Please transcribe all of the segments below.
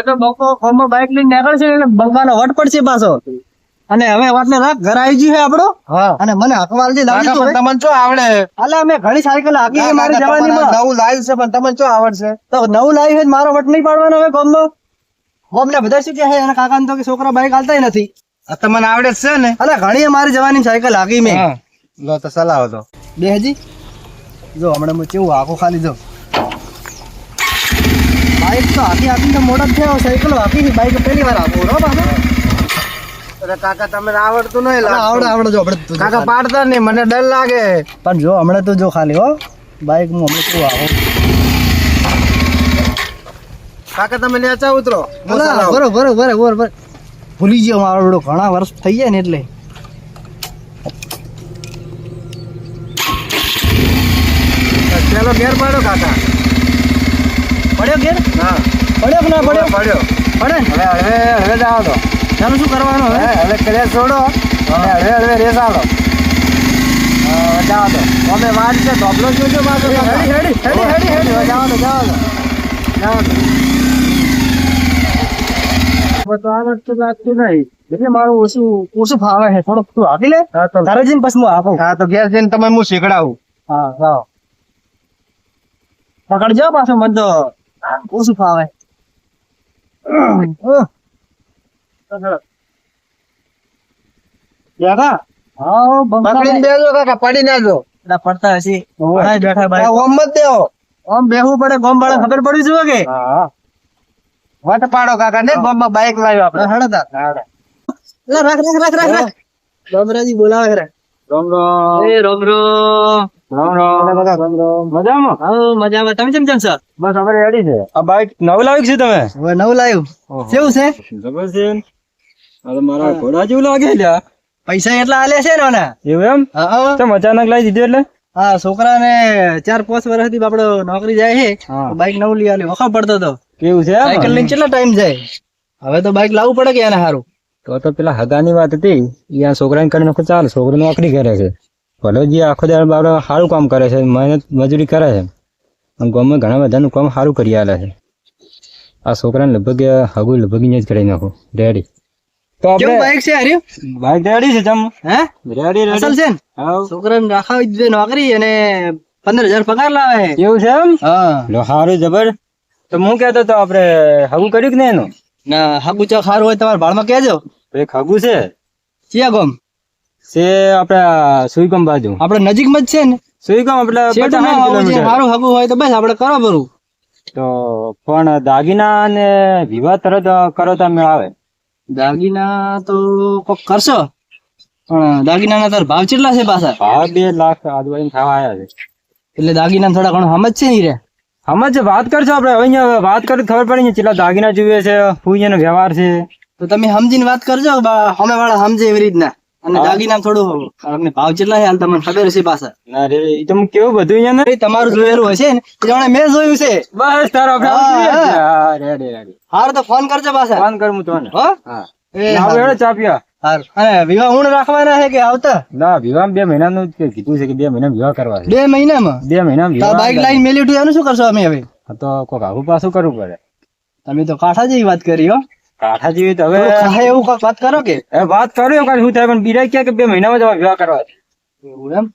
હવે તો બકો ફોર્મમાં બાઇક લઈને નીકળશે એટલે બંકાનો વટ પડશે પાછો. અને હવે વાતને રાખ ઘર આવી ગયું છે આપડો અને મને હકવાલ જે લાવજો કાકા, તમને શું આવડે? અલે અમે ઘણી સાયકલ હાકી છે મારી જવાની માં. નવું લાવ્યું છે પણ તમને શું આવડશે? તો નવું લાવ્યું છે મારો વટ નહીં પાડવાનો હવે ગોમનો ગોમને બધા શું કહે એના કાકા તો કે છોકરા બાઇક હાલતા નથી. તમને આવડે છે ને. અલે ઘણી મારી જવાની સાયકલ હાકી મેં. લો તો સલાહ હતો બે હજી જો હમણાં હું કેવું આખો ખાલી જો. બાઈક તો હાકી તો મોટા થયા સાયકલ છે બાઈક પહેલી વાર આપું રો બાબા. અરે કાકા તમને આવડતું નહીં આવડે. આવડે જો આપણે કાકા પાડતા નહીં મને ડર લાગે. પણ જો હમણાં તો જો ખાલી હો. બાઈક હું હમણાં આવો. કાકા તમે નેચા ઉતરો. હું. બરો બરો બરો બરો ભૂલી ગયો મારો બેડો ઘણા વર્ષ થઈ જાય ને એટલે. ચાલો ઘેર પાડો કાકા. પડ્યો ઘેર? હા. પડ્યો કે ના પડ્યો? પડ્યો. પડે ને? હવે હવે હવે જાઓ તો ચાલો શું કરવાનું હવે? હવે હવે છોડો. અને હવે હવે રેસ આવડો જાઓ તો અમે વાત છે ધોબલો જોજો પાછો. હેડી, હેડી, હેડી, હેડી, હેડી. જાઓ તો જાઓ તો જાઓ તો તો આવડતું લાગતું નહીં. એટલે મારું ઓછું ઓછું ફાવે છે. થોડુંક તું આપી લે. તારે જઈને પછી હું આપું હા તો ઘેર જઈને તમે હું શીખડાવું. હા લાવો પકડજો પાછો મને તો ઓછું ફાવે પડી ના જો પડતા હશે ઓમ મત દેવો બેહવું પડે ગોમ વાળા ખબર પડી જુઓ કે હા વટ પાડો કાકા ને ગામમાં બાઈક લાવ્યો આપણે હળતા લા રાખ રાખ રાખ રાખ રાખ બોલાવે રામ રામ. એ રામ રામ. રામ રામ. રામ રામ. મજામાં? હા મજામાં. તમે કેમ છો? બસ હવે રેડી છે. આ બાઈક નવ લાવ્યું છે તમે? હવે નવું લાવ્યું. કેવું છે? જબર આ મારા ઘોડા જેવું લાગે છે પૈસા એટલા આલે છે ને ઓના? એવું એમ? હા. તમે અચાનક લાવી દીધું એટલે? હા છોકરાને ચાર પાંચ વર્ષથી આપડે નોકરી જાય છે. બાઈક નવું લઈ આલ્યું. વખા પડતો તો કેવું છે? સાયકલ લઈને કેટલા ટાઈમ જાય? હવે તો બાઈક લાવવું પડે કે એને સારું તો તો પેલા હગાની વાત હતી એ આ છોકરાને કરી નાખો ચાલ છોકરો નોકરી કરે છે. ભલે જે આખો દાડ બાબરા સારું કામ કરે છે મહેનત મજૂરી કરે છે અને ગામમાં ઘણા બધાનું કામ સારું કરી આલે છે. આ છોકરાને લગભગ હગું લગભગ જ કરી નાખો. રેડી તો આપણે બાઈક છે બાઈક રેડી છે ચમ હે? રેડી અસલ છે છોકરાને રાખાવી દીધે નોકરી અને પંદર હજાર પગાર લાવે. એવું છે એમ? હા. સારું જબર. તો હું કહેતો તો આપણે હગું કર્યું કે નહીં એનું? ના હાગુ ચા ખારું હોય તમારા ભાડમાં કહેજો. એક ખાગુ છે? ચિયા ગોમ? છે આપણે સુઈગામ બાજુ. આપણે નજીકમાં જ છે ને? સુઈગામ એટલે. સારું હાગુ હોય તો બસ આપણે કરો ભરું. તો પણ દાગીના ને વિવાહ તરત કરો તમે આવે. દાગીના તો કોક કરશો પણ દાગીનાના તાર ભાવ કેટલા છે પાછા? ભાવ બે લાખ આજુબાજુ થવા આવ્યા છે. એટલે દાગીના થોડા ઘણો સમજ છે નહીં રે સમજ વાત કરશો આપણે? હવે અહીંયા વાત કરી ખબર પડી ને કેટલા દાગીના જોઈએ છે શું વ્યવહાર છે. તો તમે સમજીને વાત કરજો અમે વાળા સમજે એવી રીતના. અને દાગીના થોડું આપણે ભાવ કેટલા હાલ તમને ખબર હશે પાછા. ના રે એ તો કેવું બધું અહીંયા ને? તમારું જોયેલું હશે ને? જાણે મેં જોયું છે. બસ તારો આપણે હારું તો ફોન કરજો પાછા. ફોન કરું તો હો? એ ના અને વિવાહ હું રાખવાના છે કે આવતા? ના વિવાહ બે મહિનાનું જ કીધું છે કે બે મહિના વિવાહ કરવા છે. બે મહિનામાં? બે મહિનામાં તો વિવાહ બાઈક લાઈન મેલી ઉઠી એનું શું કરશો અમે હવે? તો કોક આવું પાછું કરવું પડે. તમે તો કાઠા જેવી વાત કરી હો. કાઠા જેવી તો હવે એવું કાંઈક વાત કરો કે? એ વાત કર્યો કાંઈ શું થાય પણ બીજા ક્યાં કે બે મહિનામાં જ વિવાહ કરવા છે. એવું એમ?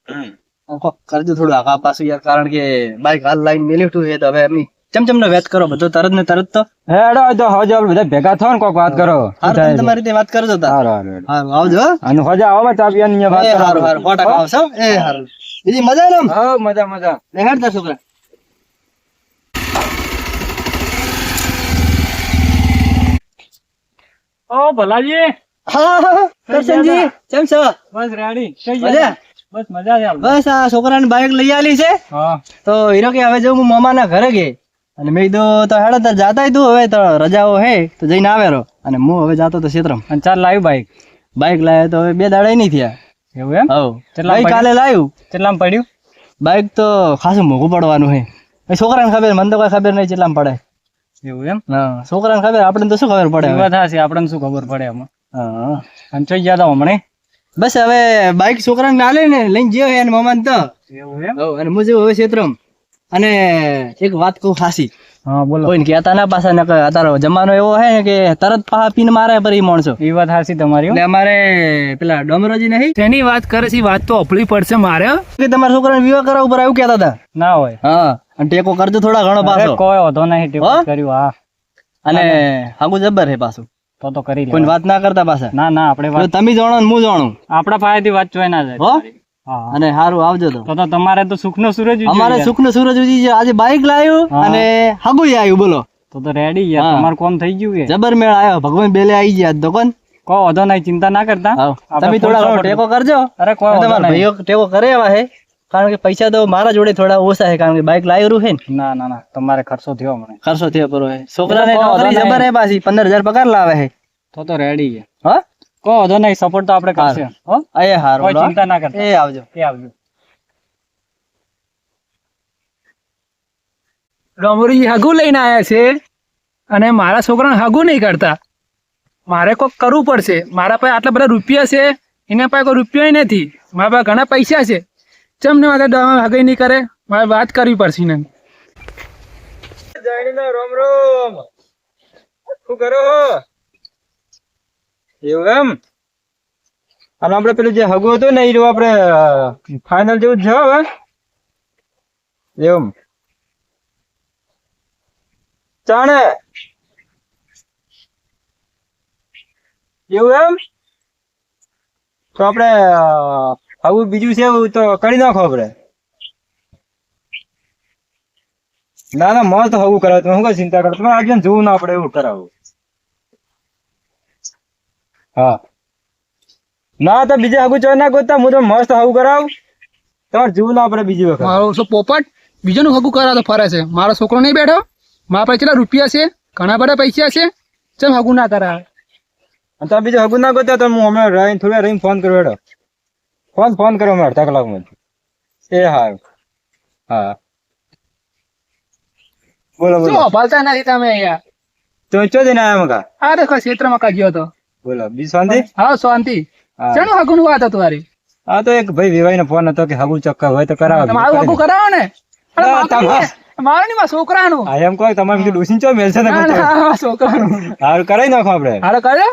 કરજો થોડું આગા પાછું યાર કારણ કે બાઈક હાલ લાઈન મેલી ઉઠું છે તો હવે એમની ચમચમ ને વેત કરો બધો તરત ને તરત તો. હે હેડો તો હવે ચાલો બધા ભેગા થાવ ને કોક વાત કરો. શું હારું થાય તમે છે? તમારી રીતે વાત કરજો તાર હારું, હારું, હેડો. હારું આવજો હો. અને હોજા આવો ચા પીવાની અહીંયા વાત એ કરો હારું હારું સો ટકા આવશો એ હારું. બીજી મજા ને આમ? હા મજા મજા. દેખાડ તાર છોકરા. ઓ ભલાજી. હા હા, હા. કરશનજી કેમ છો? બસ રેડી. મજા? બસ મજા છે બસ આ છોકરાને બાઈક લઈ આલી છે. હા. તો હીરો કે હવે જો હું મામાના ઘરે ગઈ અને મેં કીધું તો હેડો તાર જાતા તું હવે તો રજાઓ હે તો જઈને આવે રહો. અને હું હવે જાતો તો ક્ષેત્રમ. અને ચાલ લાવ્યું બાઈક બાઈક લાવ્યો તો હવે બે દાડા નહીં થયા. એવું એમ? હવ. બાઈક કાલે લાવ્યું. કેટલામાં પડ્યું? બાઈક તો ખાસું મોંઘું પડવાનું હે. છોકરાને ખબર મને તો કઈ ખબર નહીં કેટલામાં પડે. એવું એમ? હા છોકરાને ખબર આપણને તો શું ખબર પડે હવે? વાત હશે આપણને શું ખબર પડે એમાં? હા. અને ચોઈ ગયા તા હમણે? બસ હવે બાઈક છોકરાને લે ને લઈને જ્યો હે એને મમાન તો. એવું એમ? હવ, અને મુજબ હવે ક્ષેત્રમ. અને એક વાત કહું ખાસી. હા બોલો. કોઈને કહેતા ના પાછા નકર અત્યારે જમાનો એવો હે ને કે તરત પાહા પીને મારે પર ઈ માણસો. એ વાત હાસી તમારી એટલે અમારે પેલા ડોમરોજી નહીં? તેની વાત કરે છે વાત તો અપડી પડશે મારે કે તમારા છોકરાને વિવાહ કરાવ ઉપર આવ્યું કહેતા હતા? ના હોય. હા અને ટેકો કરજો થોડા ઘણો પાછો. કોઈ વાંધો નહીં ટેકો? કર્યું હા. અને હાગુ જબર હે પાછું. તો તો કરી કોઈ વાત ના કરતા પાછા. ના ના આપણે વાત તમે જાણો ને હું જાણું. આપણા પાસેથી વાત જોઈ ના જાય. અને સારું આવજો તો. તમારે તો સુખનો સૂરજ અમારે સુખનો સુખ સૂરજ ઉજી છે. આજે બાઇક લાવ્યું અને હાગુ આવ્યું બોલો. તો તો રેડી યાર. તમારું કોમ થઈ ગયું કે? જબર મેળ આવ્યો. ભગવાન બેલે આવી ગયા દુકાન. કો વધો નહીં ચિંતા ના કરતા. તમે થોડા ઘણો ટેકો કરજો. અરે કોઈ તમારા ભાઈઓ ટેકો કરે એવા હે? કારણ કે પૈસા તો મારા જોડે થોડા ઓછા છે કારણ કે બાઇક લાવ્યું છે ને. ના ના ના. તમારે ખર્ચો થયો મને ખર્ચો થયો પરો હે. છોકરાને નોકરી જબર હે પાછી. પંદર હજાર પગાર લાવે હે. તો તો રેડી છે હા? કોઈ વાંધો નહીં સપોર્ટ તો આપણે કરશે. હો? એ હારું કોઈ ચિંતા ના કરતા. એ આવજો. એ આવજો. ડોમરી હાગુ લઈને આવ્યા છે અને મારા છોકરાને હાગુ નહીં કરતા. મારે કોઈક કરવું પડશે. મારા પાસે આટલા બધા રૂપિયા છે એના પાસે કોઈ રૂપિયા નથી. મારા પાસે ઘણા પૈસા છે. ચમ ને મારે હગઈ નહીં કરે? મારે વાત કરવી પડશે ને રોમ રોમ. શું કરો એવું એમ? અને આપણે પેલું જે હગું હતું ને એ રહ્યું આપણે ફાઇનલ જેવું જ છે હવે. એવું. ચાણે. એવું એમ? તો આપણે આવું બીજું છે તો કરી નાખો આપણે ના ના, મસ્ત હવું કરાવે તમે શું ચિંતા કરો? તમે આજે જોવું ના આપડે એવું કરાવું. હા. ના તો બીજે હગું ચોય ના ગોતતા હું તો મસ્ત હગું કરાવું. તમારે જોવું ના પડે બીજી વખત. મારો ઓછો પોપટ બીજાનું હગું કરાવતો ફરે છે. મારો છોકરો નહીં બેઠો? મારા પાસે કેટલા રૂપિયા છે? ઘણા બધા પૈસા છે? ચમ હગું ના કરાવે? અને તમે બીજું હગું ના ગોત્યા તો હું હમણાં રહીને થોડા રહીને ફોન કરો બેઠો ફોન ફોન કરો હમણાં અડધા કલાકમાં એ હા હા. બોલો બોલો. ભાલતા નથી તમે અહીંયા. તો ચો જઈને આવ્યા મકા આ દેખો ક્ષેત્રમાં કા ગયો હતો. બોલો બી શાંતિ? હા શાંતિ. શેનો હગું વાત હતું તારી? આ તો એક ભાઈ વિવાઈ નો ફોન હતો કે હગું ચક્કર હોય તો કરાવો મારું હગું કરાવો ને. મારો ના, મારા છોકરાનું. હા એમ કહો તમારે ડોસીને ચો મેલશે ને ના, હા, છોકરાનું. હારું કરાવી નાખો આપણે. હાલો કરે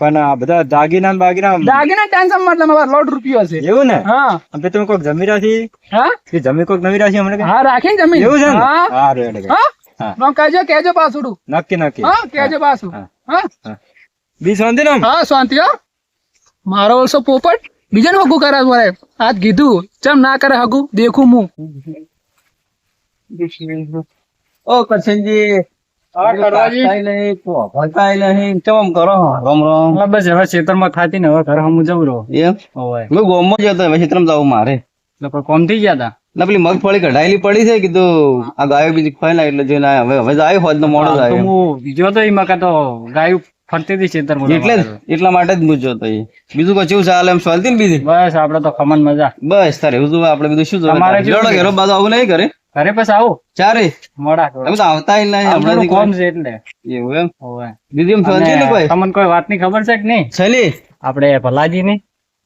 પણ આ બધા દાગીના બાગીના દાગીના ટેન્શનમાં એટલે લોટ રૂપિયો છે. એવું ને? હા. તમે કોઈક જમી રાખી હા? કે જમી કોઈક નવી રાખી અમને? હા રાખીને જમીન. એવું છે ને? હા. હારું હા? હા. કેજો કહેજો પાછું નક્કી નક્કી. હા કેજો પાછું. હા. બી શાંતિ ને હા શાંતિ હો. મારો ઓલસો પોપટ. બીજાનું હગું કરે મારે. આજ કીધું ચમ ના કરે હગું? દેખું હું ઓ કરશનજી હા, કરવાજી. ભલતાઈ નહીં ચમ કરો? રામ રામ. હા, બસ હવે ખેતરમાં ખાતી ને હવે ઘર હું જવું રહો. એમ? ઓય. હું ગોમમાં જતો હવે ચિત્રમ જવું મારે. કોમ થઈ ગયા તા? ના પેલી મગફળી કઢાયેલી પડી છે કીધું આ ગાયો બીજી ખવાય ના એટલે જોઈને. હવે હવે આવ્યો હોત તો મોડો આવ્યો હું તો ઈ મકા તો ગાયું ફરતી હતી એટલે એટલા માટે જ મૂજો તો એ. બીજું કોઈ કેવું ચાલે એમ ચાલતી ને બીજી? બસ આપડે તો ખમન મજા. બસ તારે એવું આપડે બીજું શું તમારે છે? ઘેરો બાજુ આવું નહીં કરે ઘરે પછી આવું? ચારે. મોડા તમે તો આવતા નહીં હમણાં કોમ છે એટલે. એવું એમ. બીજું એમ શાંતિ ને કોઈ? તમને કોઈ વાતની ખબર છે કે નહીં? છેલી આપણે ભલાજી ની?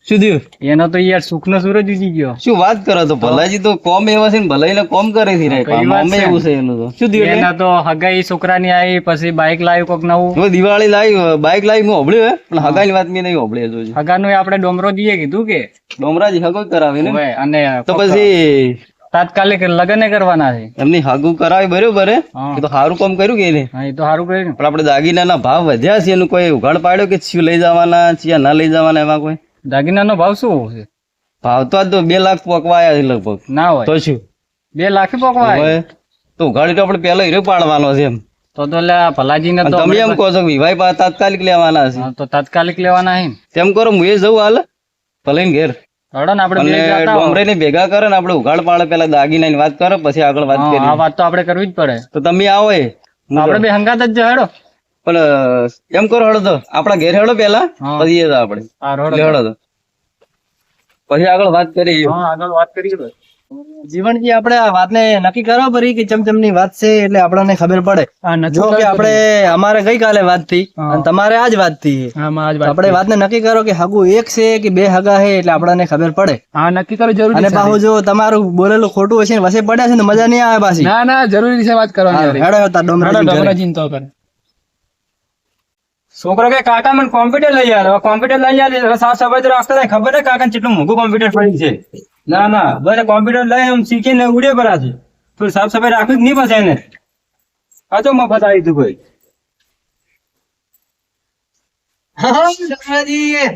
શું થયું? એનો તો યાર સુખનો સૂરજ ઉજી ગયો. શું વાત કરો તો ભલાજી તો કોમ એવા છે ને ભલાઈ કોમ કરે છે રે? એવું છે એનું તો. શું થયું એના તો હગાઈ છોકરાની આવી પછી બાઇક લાવ્યું કોક નવું. હવે દિવાળી લાવી બાઇક લાવી હું હોભળ્યું હે પણ હગાની વાત મેં નહીં હોભળી હજુ. હગાનું આપણે ડોમરો દીએ કીધું કે? ડોમરાજી હગો કરાવી ને. અને તો પછી તાત્કાલિક લગ્ન કરવાના છે. એમની હાગુ કરાવી બરોબર હે. તો સારું કામ કર્યું કે નહીં હા એ તો સારું કર્યું. ને. પણ આપણે દાગીનાના ભાવ વધ્યા છે એનું કોઈ ઉઘાડ પાડ્યો કે શું લઈ જવાના ચિયા ના લઈ જવાના એમાં કોઈ? દાગીનાનો ભાવ શું છે? ભાવ તો આજ તો બે લાખ પકવાયા છે લગભગ. ના હોય. તો શું? બે લાખ પોકવા તો ઘડી તો આપણે પહેલો હીરો પાડવાનો છે એમ. તો તો લે ભલાજી ને તો તમે એમ કહો છો વિવાહ પા તાત્કાલિક લેવાના છે. તો તાત્કાલિક લેવાના હે તેમ કરો હું એ જવું હાલ. ભલે ઘેર. હડો ને આપણે. ડોમરે ને ભેગા કરે ને આપણે ઉઘાડ પાડે પેલા દાગીના ની વાત કરો પછી આગળ વાત કરીએ. આ વાત તો આપણે કરવી જ પડે. તો તમે આવો એ. આપણે બે હંગાત જ જો હેડો. પણ એમ કરો હળો તો આપણા ઘેર હળો પેલા પછી એ તો આપણે. હા રોડ એટલે હેડો તો પછી આગળ વાત કરી હા આગળ વાત કરી જીવનજી આપણે આ વાતને નક્કી કરવા પડી કે ચમચમની વાત છે એટલે આપણને ખબર પડે. જો કે આપણે અમારે ગઈકાલે વાતથી. અને તમારે આજ વાતથી આપણે વાતને નક્કી કરો કે હગુ એક છે કે બે હગા છે એટલે આપણને ખબર પડે. હા નક્કી કરો જરૂરી અને પાછું જો તમારું બોલેલું ખોટું હશે ને વસે પડ્યા છે ને મજા નહીં આવે પાછી. ના ના જરૂરી છે વાત કરવાની હેડો ઘરે. ડોમરાજીને તો કરે છોકરો કે કાકા મને કોમ્પ્યુટર લઈ આલો કોમ્પ્યુટર લઈ આલે સાફ સફાઈ તો રાખતા થાય. ખબર ને કાકા કેટલું મોંઘું કોમ્પ્યુટર પડી છે? ના ના. બસ કોમ્પ્યુટર લઈ એમ શીખીને ઉડે પરા છે. તો સાફ સફાઈ રાખવી જ નહીં પછી એને? આ તો મફત આવી તું ભાઈ હા, ડોમરાજી.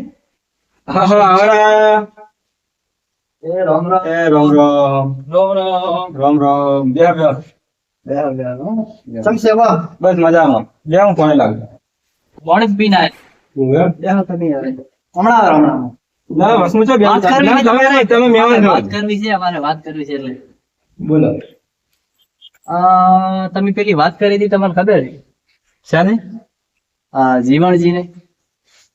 હા હા એ રામ રામ. રોમ રોમ. બે બે બેહો, હો. બસ મજામાં. બે હું કોને લાગે જ આય. તમે હમણાં હમણાં. ના છો છે છો છે છે પેલી વાત કરી હતી તમને ખબર છે? જીવણજી ને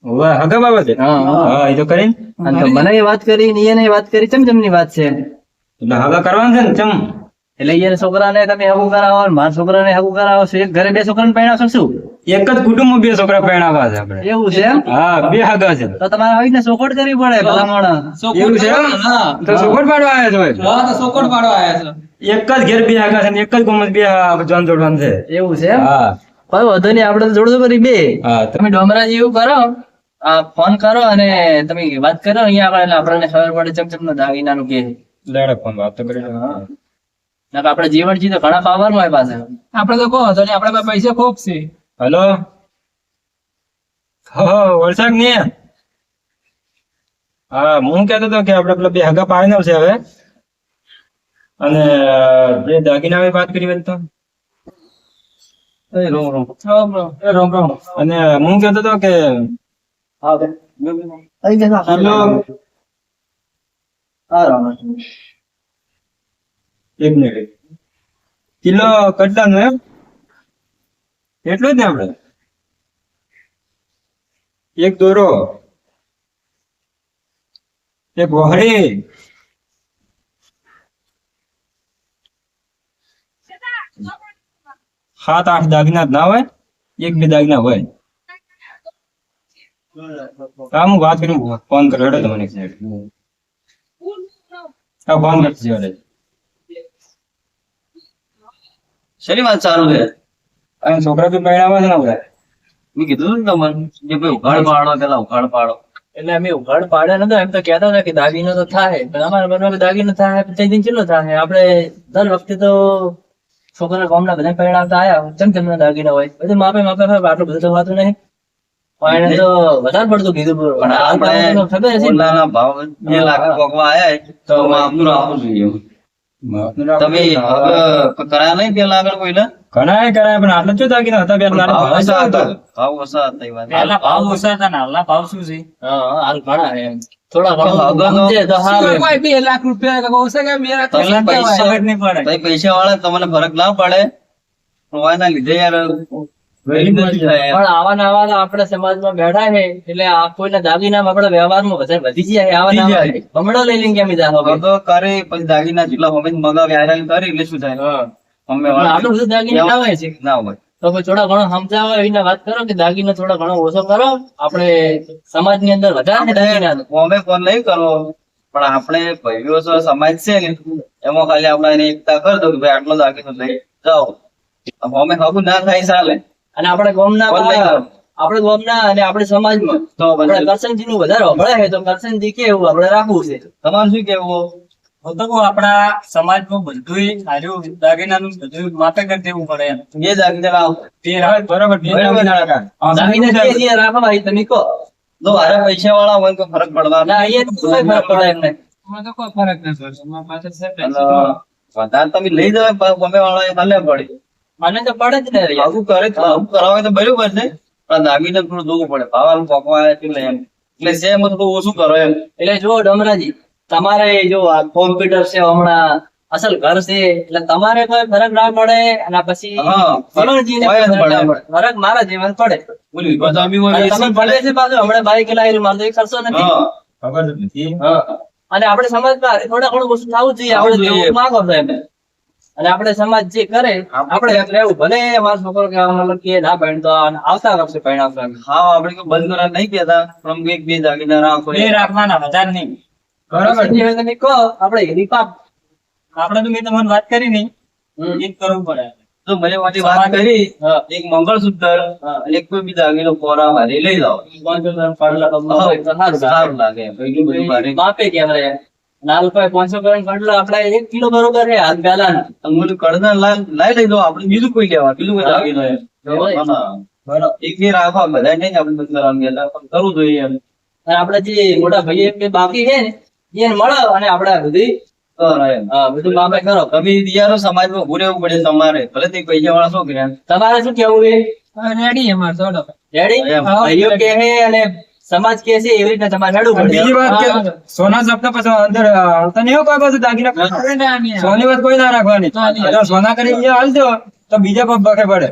હગા બાબતે હા, હા. હા એ તો કરીને અને મને એ વાત કરી ને એને વાત કરી ચમચમની વાત છે? હગા કરવાનું છે ને ચમ. એટલે એને છોકરાને તમે હગું કરાવો ને મારા છોકરાને હગું કરાવો છો. એક ઘરે બે છોકરાને પહેણાવશો શું? એક જ કુટુંબ બે છોકરા પહેણાવા છે આપણે. એવું છે હા બે હગા છે. તો તમારે આવીને ચોખવટ કરવી પડે ભલામણ. એવું છે હા. તો સુગર પાડવા આવ્યા છો એક જ ઘેર બે હગા છે ને એક જ ગોમત બે જોન જોડવાનું છે. એવું છે હા. કોઈ વધુ નહીં આપણે તો જોડજો કરી બે. હા. તો તમે ડોમરાજી એવું કરો આ ફોન કરો અને તમે વાત કરો અહીંયા આપણે આપણને ખબર પડે ચમચમ નો દાગીનાનું કે લેડક ફોન વાત તો કરી આપણે જીવનજી તો ઘણા પાવરમાં પાસે આપડે તો કહો તો આપડે પાસે પૈસા ખૂબ છે. હલો? વરસાદ ને? હા હું કેતો હતો કે આપડે પેલા બે હગા ફાઇનલ છે હવે. અને જે દાગીના વાત કરી હોય તો? એ રોમ રોમ. રોમ રોમ. એ રોમ રોમ. અને હું કેતો હતો કે હા હા. રામ. એક મિનિટ કિલો કટલાનું એમ? એટલું જ ને આપણે? એક દોરો. એક વહડી સાત આઠ દાગીના ના હોય? એક બે દાગીના હોય. હા હું વાત કરું ફોન કર્યો હેડો તમને એક મિનિટ હા ફોન કરતી હેડો. શેની વાત સારું છે? અને છોકરા તો પરણાવવા છે ને આપણે મેં કીધું ને તમને કે ભાઈ ઉઘાડ પાડો પેલા ઉઘાડ પાડો. એટલે અમે ઉઘાડ પાડે નતો એમ તો કહેતા હતા કે દાગીનો તો થાય પણ અમારા મનમાં દાગીનો થાય પછી દિન ચેટલો થાય? આપણે દર વખતે તો છોકરા ગામના બધા પહેરાવતા આવ્યા ચમ તેમના દાગીના હોય? બધું માપે માપે આટલું બધું થવાતું નહીં. પણ એને તો વધારે પડતું કીધું પણ આપણે ખબર છે ભાવ બે લાખ ભોગવા આવ્યા તો માપનું રાખવું જોઈએ તમે કરાયા નહીં પેલા આગળ કોઈને? ઘણા કરાય પણ આટલા હતા? ભાવ ઓછા હતા. ભાવ ઓછા હતા એ વાત. હા હાલ ઘણા એમ. થોડા એમ. લાખ રૂપિયા પૈસા વાળા તમને ફરક ના પડે. પણ લીધે યાર. પણ આવા ને આપણે સમાજમાં બેઠા છે એટલે આ કોઈના દાગીના આપણે વ્યવહારમાં વધારે વધી જાય આવા. ભમડો લઈ લઈને કેમ જા હવે તો કરે પછી દાગીના જેટલા અમે મગાવે હેરાન કરે એટલે શું થાય? અમે આટલું બધું દાગીના ના હોય છે. ના હોય. તો પછી થોડા ઘણો સમજાવો એવી વાત કરો કે દાગીના થોડા ઘણો ઓછો કરો. આપણે સમાજની અંદર વધારે દાગીના અમે ફોન નહીં કરો. પણ આપણે ભાઈઓ છો, સમાજ છે ને એમાં ખાલી આપણે એને એકતા કરી દો કે ભાઈ આટલો દાગીનો લઈ જાઓ. અમે હગું ના થાય ચાલે અને આપણે ગામના આપણે ગામના અને આપણે સમાજમાં. તો આપણે કરસનજી નું વધારે વપરાય છે તો કરસનજી કે એવું આપણે રાખવું છે. તમારું શું કેવું હું તો કહું આપણા સમાજમાં બધુંય હાર્યું દાગીનાનું બધું માપે કરી દેવું પડે બે દાગીના લાવો. તે બે દાગીના રાખા. દાગીના જે છે એ રાખવા તમે કહો. તો હારે પૈસા વાળા હોય તો ફરક પડવા ના અહીંયા ફરક પડે એમ તો કોઈ ફરક નથી પડતો. એમાં પાછળ છે અને વધારે તમે લઈ જાવ ગમે વાળા એ ભલે પડી. મને તો પડે જ ને. આવું કરે તો આવું કરાવે તો બરોબર છે પણ દામીને થોડું જોવું પડે. ભાવ પોકવા એટલે એમ. એટલે એમાં થોડું ઓછું કરો એમ. એટલે જો ડમરાજી તમારે જો આ કોમ્પ્યુટર છે હમણાં અસલ ઘર છે એટલે તમારે કોઈ ફરક ના પડે અને પછી જીવનજીને જ ફરક ના પડે. પડે. ફરક મારા જીવન પડે. બોલી તમે છે પાછું હમણાં બાઈક લાવી મારે તો એ ખર્ચો નથી. ખબર નથી. અને આપણે સમાજમાં થોડા ઘણું વસ્તુ થવું જોઈએ. આપણે માંગો એમ. અને આપણે સમાજ જે કરે આપણે એક ભલે મારો છોકરો કે મતલબ કે ના ભણતો તો આવતા વર્ષે ભણાવશે હા આપણે કોઈ બંધ કરવા નહીં કેતા પણ એક બે દાગીના રાખો એ. રાખવાના વધારે નહીં. બરાબર. તમે કહો આપણે એની પાપ આપણે તો મેં તમને વાત કરી નહીં. હમ. એ કરવું પડે. તો મને મારી વાત કરી. એક મંગળસૂત્ર એક કોઈ બી દાગીનો કોરા મારી લઈ જાઓ. સારું લાગે. માપે કેવડાય લાલ રૂપિયા પાંચસો ગ્રામ કાઢલા આપણે એક કિલો બરોબર છે હાથ પહેલા અંગૂઠું કડના લાલ લાઈ લઈ દો આપણે બીજું કોઈ લેવા બીજું કોઈ દાગીનો એમ. એક બે રાખવા બધા નહીં આપણે બંધ કરવાનું કહેતા પણ કરવું જોઈએ એમ. અને આપણે જે મોટા ભાઈ કે બાકી છે ને એને મળો અને આપણે આ બધી કરો એમ. હા, બધું માપે કરો. તમે દિયારો સમાજમાં ઉભું પડે તમારે. ભલે તે પૈસા વાળા શું કર્યા તમારે શું કેવું છે? રેડી અમારે રેડી ભાઈઓ કે અને સમાજ કે છે એવી રીતના તમારે હેડવું પડે. બીજી વાત કે સોના જપતા પછી અંદર આવતા નહીં હોય કોઈ પાછું? દાગીના સોની વાત કોઈ ના રાખવાની. સોના કરી અહીંયા હાલ દો તો બીજા પગ બખે પડે.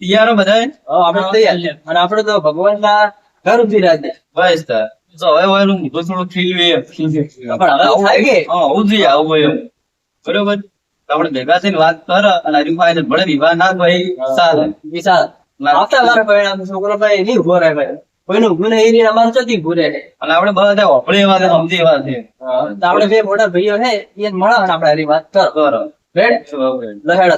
તૈયારો બધા આપણે તૈયાર. અને આપણે તો ભગવાનના ઘર ઊભી રાખે બસ. તો. હવે હવે હું થોડું ખીલ્યું એમ. પણ હવે આવું થાય કે? હા આવું જોઈએ આવું હોય એમ. બરોબર? આપડે આપણે ભેગા થઈને વાત કર અને હરી ફાઈને ભલે વિવાહ ના ભાઈ સારું. વિશાલ છોકરો ભાઈ નહીં ઊભો રહે ભાઈ. કોઈનું ઊભું નહીં એની અમારે ચોથી ઉભું રહે. અને આપણે બધા ઓપડે એવા છે સમજી એવા છે. આપણે બે મોટા ભાઈઓ છે એ મળે આપડે આપણે હરી વાત કરો. રેડ લહેડ